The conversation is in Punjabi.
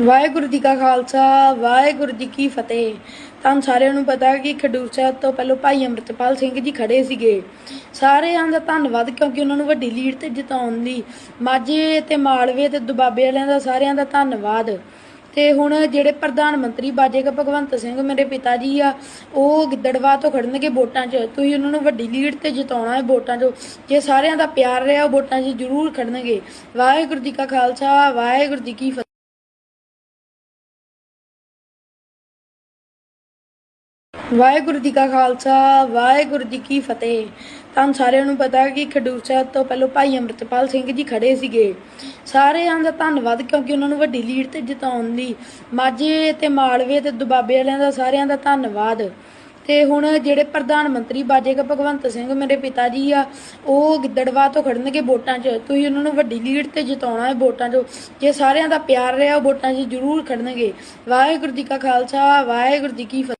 ਵਾਹਿਗੁਰੂ ਜੀ ਕਾ ਖਾਲਸਾ, ਵਾਹਿਗੁਰੂ ਜੀ ਕੀ ਫਤਿਹ। ਤੁਹਾਨੂੰ ਸਾਰਿਆਂ ਨੂੰ ਪਤਾ ਕਿ ਖਡੂਰ ਸਾਹਿਬ ਤੋਂ ਪਹਿਲਾਂ ਭਾਈ ਅੰਮ੍ਰਿਤਪਾਲ ਸਿੰਘ ਜੀ ਖੜੇ ਸੀਗੇ। ਸਾਰਿਆਂ ਦਾ ਧੰਨਵਾਦ ਕਿਉਂਕਿ ਉਹਨਾਂ ਨੂੰ ਵੱਡੀ ਲੀਡ ਤੇ ਜਿਤਾਉਣ ਲਈ। ਮਾਝੇ ਤੇ ਮਾਲਵੇ ਤੇ ਦੁਬਾਬੇ ਵਾਲਿਆਂ ਦਾ ਸਾਰਿਆਂ ਦਾ ਧੰਨਵਾਦ। ਤੇ ਹੁਣ ਜਿਹੜੇ ਪ੍ਰਧਾਨ ਮੰਤਰੀ ਬਾਜੇਗਾ ਭਗਵੰਤ ਸਿੰਘ ਮੇਰੇ ਪਿਤਾ ਜੀ ਆ, ਉਹ ਗਿੱਦੜਵਾ ਤੋਂ ਖੜਨਗੇ ਵੋਟਾਂ 'ਚ। ਤੁਸੀਂ ਉਹਨਾਂ ਨੂੰ ਵੱਡੀ ਲੀਡ ਤੇ ਜਿਤਾਉਣਾ ਹੈ ਵੋਟਾਂ 'ਚ। ਜੇ ਸਾਰਿਆਂ ਦਾ ਪਿਆਰ ਰਿਹਾ, ਉਹ ਵੋਟਾਂ 'ਚ ਜ਼ਰੂਰ ਖੜਨਗੇ। ਵਾਹਿਗੁਰੂ ਜੀ ਕਾ ਖਾਲਸਾ, ਵਾਹਿਗੁਰੂ ਜੀ ਕੀ ਵਾਹਿਗੁਰੂ ਜੀ ਕਾ ਖਾਲਸਾ, ਵਾਹਿਗੁਰੂ ਜੀ ਕੀ ਫਤਿਹ। ਤੁਹਾਨੂੰ ਸਾਰਿਆਂ ਨੂੰ ਪਤਾ ਕਿ ਖਡੂਰ ਸਾਹਿਬ ਤੋਂ ਪਹਿਲਾਂ ਭਾਈ ਅੰਮ੍ਰਿਤਪਾਲ ਸਿੰਘ ਜੀ ਖੜੇ ਸੀਗੇ। ਸਾਰਿਆਂ ਦਾ ਧੰਨਵਾਦ ਕਿਉਂਕਿ ਉਹਨਾਂ ਨੂੰ ਵੱਡੀ ਲੀਡ ਤੇ ਜਿਤਾਉਣ ਲਈ। ਮਾਝੇ ਤੇ ਮਾਲਵੇ ਤੇ ਦੁਬਾਬੇ ਵਾਲਿਆਂ ਦਾ ਸਾਰਿਆਂ ਦਾ ਧੰਨਵਾਦ। ਤੇ ਹੁਣ ਜਿਹੜੇ ਪ੍ਰਧਾਨ ਮੰਤਰੀ ਬਾਜੇਗਾ ਭਗਵੰਤ ਸਿੰਘ ਮੇਰੇ ਪਿਤਾ ਜੀ ਆ, ਉਹ ਗਿੱਦੜਵਾ ਤੋਂ ਖੜਨਗੇ ਵੋਟਾਂ 'ਚ। ਤੁਸੀਂ ਉਹਨਾਂ ਨੂੰ ਵੱਡੀ ਲੀਡ ਤੇ ਜਿਤਾਉਣਾ ਹੈ ਵੋਟਾਂ 'ਚ। ਜੇ ਸਾਰਿਆਂ ਦਾ ਪਿਆਰ ਰਿਹਾ, ਉਹ ਵੋਟਾਂ 'ਚ ਜ਼ਰੂਰ ਖੜਨਗੇ। ਵਾਹਿਗੁਰੂ ਜੀ ਕਾ ਖਾਲਸਾ, ਵਾਹਿਗੁਰੂ ਜੀ ਕੀ ਫਤਿਹ।